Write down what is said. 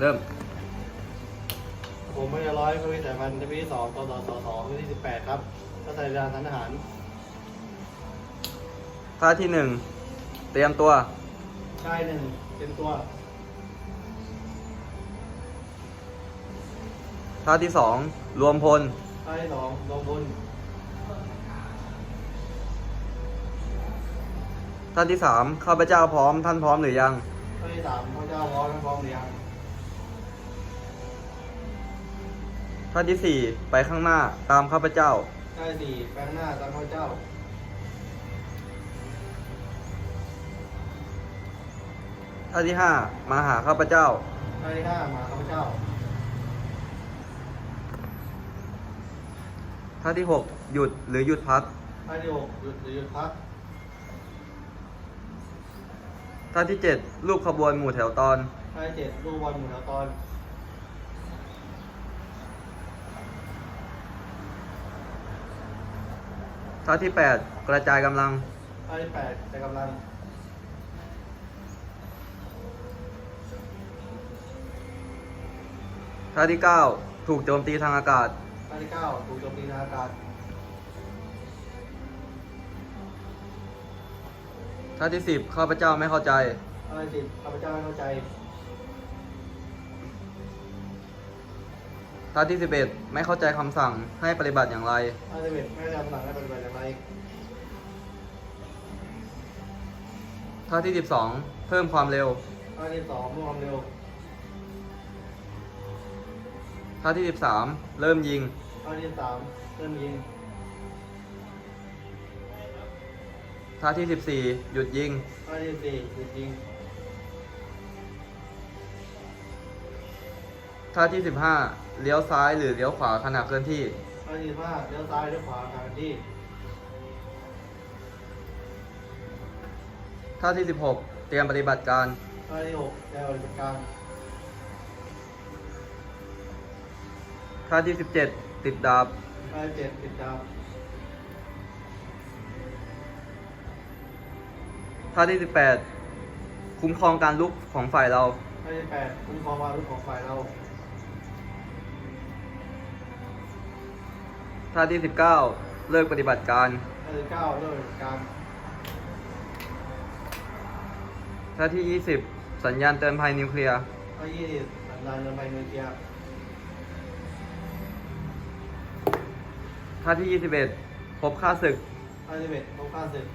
เริ่ม ผมไม่ร้อยพระวิสายพันธ์ที่สองต่อต่อต่อสองที่สิบแปดครับก็ใส่ยาทันทหารท่าที่หนึ่งเตรียมตัวค่ายหนึ่งเป็นตัวท่าที่สองรวมพลค่ายที่สองลงบนท่าที่สามข้าพเจ้าพร้อมท่านพร้อมหรือยังค่ายที่สามพระเจ้าพร้อมพร้อมหรือยัง ท่าที่สี่ไปข้างหน้าตามข้าพเจ้าค่ายสี่แปลงหน้าตามพระเจ้าท่าที่ห้ามาหาข้าพเจ้าค่ายที่ห้ามาข้าพเจ้าท่าที่หกหยุดหรือหยุดพักค่ายที่หกหยุดหรือหยุดพักท่าที่เจ็ดรูปขบวนหมู่แถวตอนค่ายที่เจ็ดลูกบอลหมุนแถวตอน ท่าที่แปดกระจายกำลังค่ายที่แปดใช้กำลัง ท่าที่เก้าถูกโจมตีทางอากาศค่ายที่เก้าถูกโจมตีทางอากาศ ท่าที่สิบข้าพเจ้าไม่เข้าใจค่ายที่สิบข้าพเจ้าไม่เข้าใจ ท่าที่สิบเอ็ดไม่เข้าใจคำสั่งให้ปฏิบัติอย่างไรค่ายที่สิบเอ็ดไม่ได้ทำหนังให้ปฏิบัติอย่างไรท่าที่สิบสองเพิ่มความเร็วค่ายที่สองมุ่งความเร็วท่าที่สิบสามเริ่มยิงค่ายที่สามเริ่มยิงท่าที่สิบสี่หยุดยิงค่ายที่สี่หยุดยิง ท่าที่สิบห้าเลี้ยวซ้ายหรือเลี้ยวขวาขณะเคลื่อนที่ค่ายที่ห้าเลี้ยวซ้ายเลี้ยวขวาทางที่ท่าที่สิบหกเตรียมปฏิบัติการค่ายที่หกแนวปฏิบัติการท่าที่สิบเจ็ดติดดาบค่ายที่เจ็ดติดดาวท่าที่สิบแปดคุ้มครองการลุกของฝ่ายเราค่ายที่แปดคุ้มครองวารุธของฝ่ายเรา ท่าที่สิบเก้าเลิกปฏิบัติการค่ายที่เก้าเริ่มปฏิบัติการ ท่าที่ยี่สิบสัญญาณเตือนภัยนิวเคลียร์ค่ายยี่สิบสัญญาณเดินไปนิวเคลียร์ท่าที่ยี่สิบเอ็ดพบค่าศึกค่ายที่สิบเอ็ดพบข้าศึก